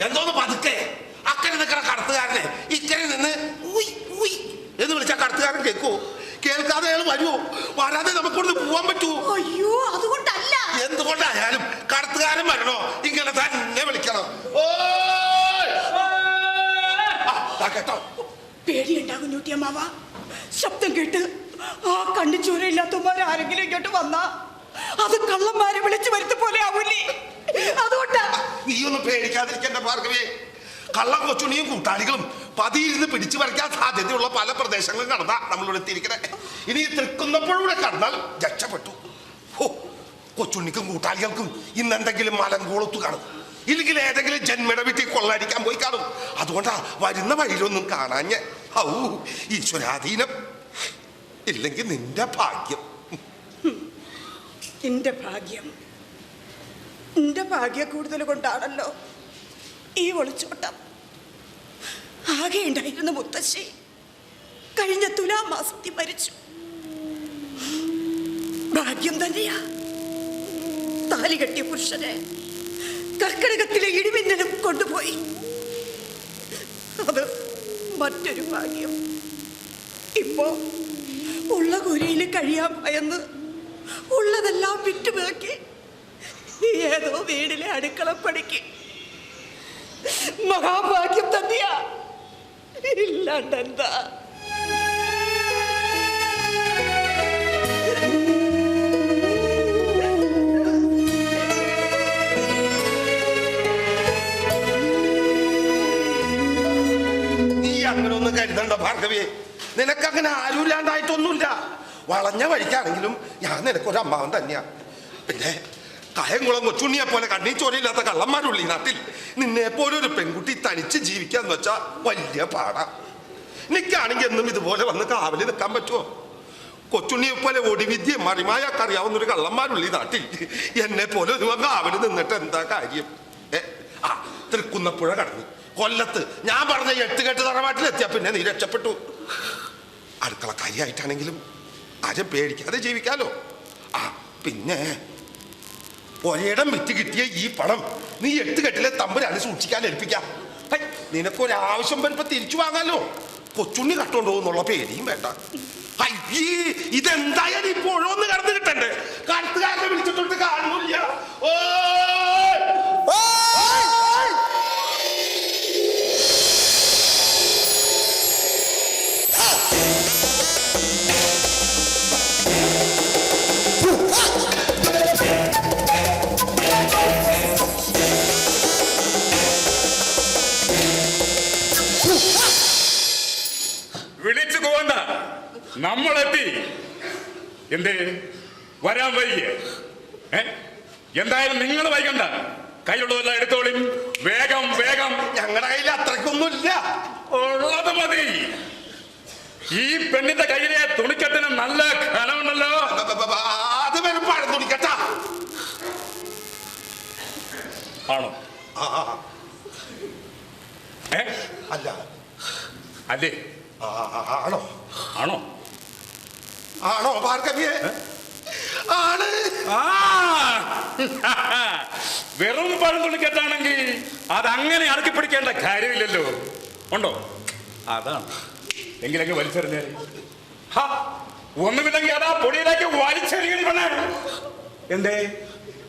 എന്തോന്ന് പതുക്കെ? അക്കരെ നിൽക്കണ കടത്തുകാരനെ. ഇക്കരെ നിന്ന് എന്ന് വിളിച്ചാൽ കടത്തുകാരൻ കേൾക്കുവോ കേൾക്കാതെ അയാൾ വരുമോ വരാതെ നമുക്കൊന്ന് പോവാൻ പറ്റുമോ അയ്യോ അതുകൊണ്ടല്ല. എന്തുകൊണ്ടായാലും കടത്തുകാരൻ വരണോ? ഇങ്ങനെ തന്നെ വിളിക്കണം. ഓ! പേടിയുണ്ടാകും ഞൂട്ടിയമ്മാവ ശബ്ദം കേട്ട് ആ കണ്ണു ചോരയില്ലാത്തമാർ ആരെങ്കിലും ഇങ്ങോട്ട് വന്നാ? അത് കള്ളന്മാരെ വിളിച്ചു വരുത്ത പോലെ ആവൂലേ അതുകൊണ്ടാ. നീ ഒന്നും പേടിക്കാതിരിക്കേണ്ട ഭാർഗവേ. കള്ളം കൊച്ചുണിയും കൂട്ടാളികളും പതിയിരുന്ന് പിടിച്ചു പറിക്കാൻ സാധ്യതയുള്ള പല പ്രദേശങ്ങളും കടന്നാ നമ്മളിവിടെ എത്തിയിരിക്കണേ. ഇനി തൃക്കുന്നപ്പോഴൂടെ കടന്നാൽ രക്ഷപ്പെട്ടു. ഓ കൊച്ചുണ്ണിക്കും കൂട്ടാളികൾക്കും ഇന്ന് എന്തെങ്കിലും മലങ്കോളത്തു കാണും. ഇല്ലെങ്കിൽ ഏതെങ്കിലും ജന്മയുടെ വീട്ടിൽ കൊള്ളടിക്കാൻ പോയി കാണും. അതുകൊണ്ടാ വരുന്ന വഴിയിലൊന്നും കാണാഞ്ഞ. ഔ ഈശ്വരാധീനം. ഇല്ലെങ്കിൽ നിന്റെ ഭാഗ്യം. നിന്റെ ഭാഗ്യം. എന്റെ ഭാഗ്യ കൂടുതൽ കൊണ്ടാണല്ലോ ഈ ഒളിച്ചോട്ടം. ആകെ ഉണ്ടായിരുന്ന മുത്തശ്ശി കഴിഞ്ഞ തുലാം മാസത്തിൽ മരിച്ചു. ഭാഗ്യം തന്നെയാ. താലി കെട്ടിയ പുരുഷനെ കർക്കടകത്തിലെ ഇടിമിന്നലും കൊണ്ടുപോയി. അത് മറ്റൊരു ഭാഗ്യം. ഇപ്പോ ഉള്ള കുരയിൽ കഴിയാൻ ഭയന്ന് ഉള്ളതെല്ലാം വിറ്റുമുതക്കി ഏതോ വീടിലെ അടുക്കളപ്പണിക്ക്. മഹാഭാഗ്യം തന്നെയാ. ഇല്ലാണ്ടെന്താ? നീ അങ്ങനെ കരുതണ്ട ഭാർഗവിയെ. നിനക്ക് അങ്ങനെ ആരുമില്ലാണ്ടായിട്ടൊന്നുമില്ല. വളഞ്ഞ വഴിക്കാണെങ്കിലും ഞാൻ നിനക്കൊരു അമ്മാവൻ തന്നെയാ. പിന്നെ കയംകുളം കൊച്ചുണ്ണിയെ പോലെ കണ്ണീ ചോരയില്ലാത്ത കള്ളന്മാരുള്ളി നാട്ടിൽ നിന്നെ പോലെ ഒരു പെൺകുട്ടി തനിച്ച് ജീവിക്കാന്ന് വെച്ചാ വലിയ പാടാ. നിനക്കാണെങ്കിൽ എന്നും ഇതുപോലെ വന്ന് കാവലി നിൽക്കാൻ പറ്റുമോ? കൊച്ചുണ്ണിയെ പോലെ ഒടിവിദ്യ മറിമായൊക്കെ അറിയാവുന്ന ഒരു കള്ളന്മാരുള്ളി നാട്ടിൽ എന്നെ പോലെ ഒരു കാവലി നിന്നിട്ട് എന്താ കാര്യം? ഏ ആ തൃക്കുന്നപ്പുഴ കടന്നു. കൊല്ലത്ത്. ഞാൻ പറഞ്ഞ എട്ടുകെട്ട് തറവാട്ടിലെത്തിയ പിന്നെ നീ രക്ഷപ്പെട്ടു. അടുക്കള കാര്യമായിട്ടാണെങ്കിലും ആരും പേടിക്കാതെ ജീവിക്കാലോ. ആ പിന്നെ ഒരിടം വിറ്റ് കിട്ടിയ ഈ പണം നീ എട്ടുകെട്ടിലെ തമ്പുരാണ് സൂക്ഷിക്കാൻ ഏൽപ്പിക്കാം. നിനക്കൊരാവശ്യം വരുമ്പോ തിരിച്ചു വാങ്ങാലോ. കൊച്ചുണ്ണി കട്ടോണ്ട് പോകുന്നുള്ള പേടിയും വേണ്ട. അയ്യേ ഇതെന്തായാലും ഇപ്പോഴൊന്ന് കടന്നു കിട്ടണ്ടേ? കടത്തുകാരനെ വിളിച്ചിട്ടുണ്ട് കാണുന്നില്ല ഓയ്! നമ്മളെത്തി. എന്തേ? വരാൻ വൈകിയ. ഏ? എന്തായാലും നിങ്ങൾ വൈകണ്ട. കയ്യിലുള്ളതെല്ലാം എടുത്തോളിൻ. വേഗം വേഗം. ഞങ്ങളുടെ കയ്യിൽ അത്രക്കൊന്നുമില്ല ഉള്ളത് മതി. ഈ പെണ്ണിന്റെ കയ്യിലെ തുണിക്കത്തിന് നല്ല കനമുണ്ടല്ലോ. അത് വരും തുണിക്കട്ട. ആണോ? അല്ല. അല്ലേ? ആണോ? ആണോ? ആണോ ഭാർഗവിയെ? ആണ്. ആ. വെറും പഴം അത് അതങ്ങനെ അടക്കി പിടിക്കേണ്ട കാര്യമില്ലല്ലോ. ഉണ്ടോ? അതാണ്. എങ്കിലൊക്കെ വലിച്ചെറിഞ്ഞാൽ ഹാ, ഒന്നുമില്ലെങ്കിൽ അതാ പൊടിയിലേക്ക് വലിച്ചെറിയണി പെണ്ണേ. എന്തേ?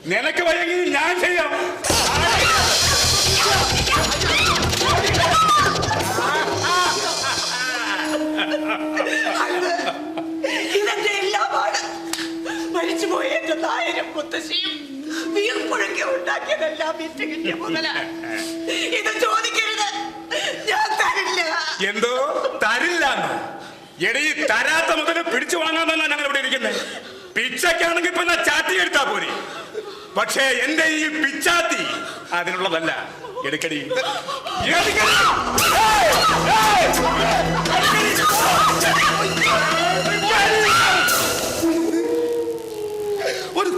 നിനക്ക് വയ്യെങ്കിൽ ഞാൻ ചെയ്യാം. മരിച്ചുപോയ എന്റെ നായരും മുത്തശ്ശിയും വീർപ്പുഴക്കി മുതല. ഇത് ചോദിക്കരുത്. ഞാൻ തരില്ല. എന്തോ? തരില്ല എടീ തരാത്ത മുതൽ പിടിച്ചു വാങ്ങാമെന്നാ ഞങ്ങൾ ഇവിടെ ഇരിക്കുന്നത് പിച്ചയ്ക്കാണെങ്കിൽ പിന്നെ ചാത്തി എടുത്താ പോരെ. പക്ഷേ എന്റെ ഈ പിച്ചാത്തി അതിനുള്ളതല്ല. എടുക്കടി. എടുക്കടി.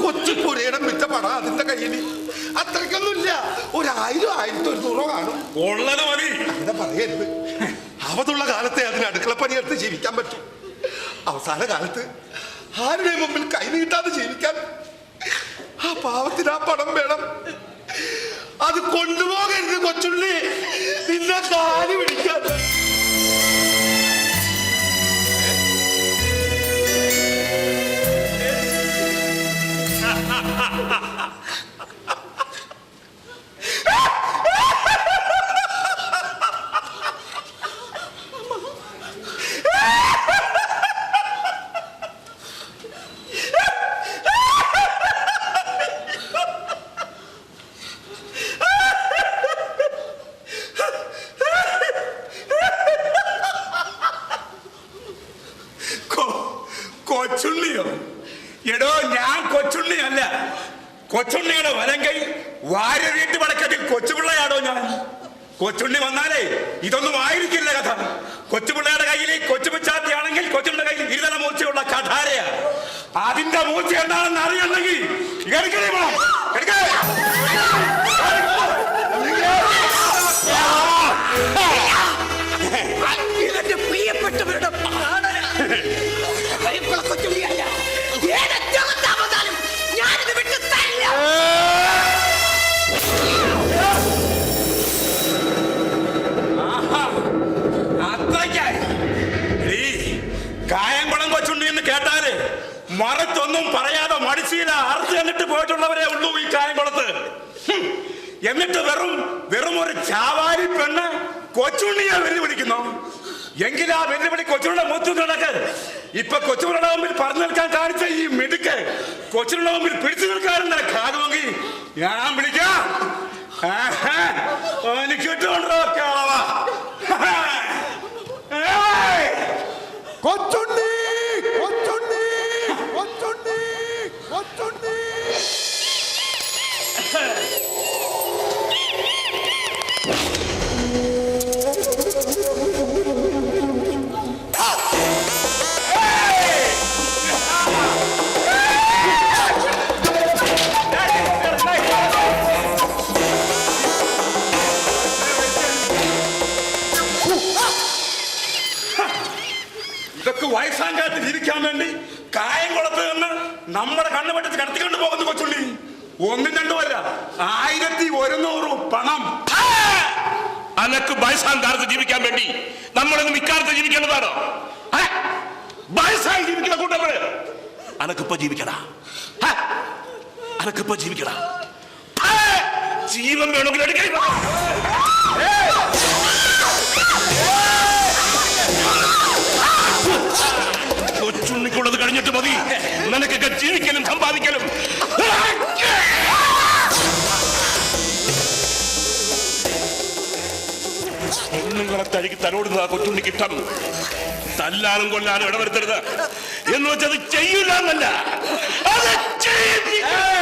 കൊച്ചു പുരയുടെ മിറ്റപ്പാണ് പണം അതിന്റെ കയ്യിൽ അത്രയ്ക്കൊന്നുമില്ല. ഒരു ആയിരം ആയിരത്തി ഒരുന്നൂറോ കാണും. ഉള്ളത് മതി. അങ്ങനെ പറയരുത് അവതുള്ള കാലത്തെ അതിന് അടുക്കളപ്പണി എടുത്ത് ജീവിക്കാൻ പറ്റും. അവസാന കാലത്ത് ആരുടെ മുമ്പിൽ കൈ നീട്ടാതെ ജീവിക്കാൻ? ആ പാവത്തിന് ആ പണം വേണം. അത് കൊണ്ടുപോകരുത് കൊച്ചുള്ളി നിന്നെ കാലി പിടിക്കാൻ. എടോ ഞാൻ കൊച്ചുണ്ണി അല്ല കൊച്ചുണ്ണിയുടെ വലങ്കൈ വാര്യ വീട്ടു വടക്കത്തിൽ കൊച്ചുപിള്ളയാടോ ഞാൻ. കൊച്ചുണ്ണി വന്നാലേ ഇതൊന്നും ആയിരിക്കില്ല കഥ. കൊച്ചുപിള്ളയുടെ കയ്യിൽ കൊച്ചുപിച്ചാത്തിയാണെങ്കിൽ കൊച്ചുണ്ണിയുടെ കയ്യിൽ ഇരുതല മൂർച്ചയുള്ള കഠാരയാ. അതിന്റെ മൂർച്ച എന്താണെന്ന് അറിയണമെങ്കിൽ എടുക്കണേ എടുക്കേ മറത്തൊന്നും പറയാതെ മടിച്ചീല അറുത്ത് എന്നിട്ട് പോയിട്ടുള്ളവരെ ഉള്ളൂ ഈ കായംകുളത്ത്. എന്നിട്ട് വെറും വെറും ഒരു ചാവാരി പെണ്ണ് കൊച്ചുണ്ണിയെ വെല്ലുവിളിക്കുന്നു. എങ്കിലാ വെല്ലുവിളി കൊച്ചുണ്ണിയുടെ മൂത്തു നടക്ക് ഇപ്പൊ കൊച്ചുണ്ണിയുടെ മുമ്പിൽ പറഞ്ഞു നിൽക്കാൻ കാണിച്ച ഈ മിടുക്ക് കൊച്ചുണ്ണിയുടെ മുമ്പിൽ പിടിച്ചു നിൽക്കാറുണ്ട് കാകുമെങ്കിൽ ഞാൻ വിളിക്കാം. എനിക്ക് കിട്ടുകൊണ്ടോ ഇതൊക്കെ വയസ്സാം കാലത്ത് ജീവിക്കാൻ വേണ്ടി കായംകുളത്ത് നിന്ന് നമ്മുടെ കണ്ണുപെട്ടിച്ച് കടത്തിക്കൊണ്ട് പോകുന്നു കൊച്ചുള്ളി. ഒന്നും രണ്ടുമല്ല ആയിരത്തി ഒരുന്നൂറ് പണം. അനക്ക് വയസ്സാം കാലത്ത് ജീവിക്കാൻ വേണ്ടി നമ്മളൊന്നും ഇക്കാലത്ത് ജീവിക്കേണ്ടതാണോ? വയസ്സായി ജീവിക്കുന്ന കൂട്ടവര് അനക്കിപ്പോ ജീവിക്കടാ? അനക്കിപ്പോ ജീവിക്കടാ? ജീവൻ വേണമെങ്കിൽ എടുക്കണം ജീവിക്കലും സമ്പാദിക്കലും. പെണ്ണുങ്ങളെ തഴുകി തലോടുന്ന ആ കൊച്ചുണ്ണി ഇഷ്ടം തല്ലാനും കൊല്ലാനും ഇടവരുത്തരുത്. എന്ന് വെച്ചത് ചെയ്യില്ല എന്നല്ല അത് ചെയ്യിപ്പിക്കും.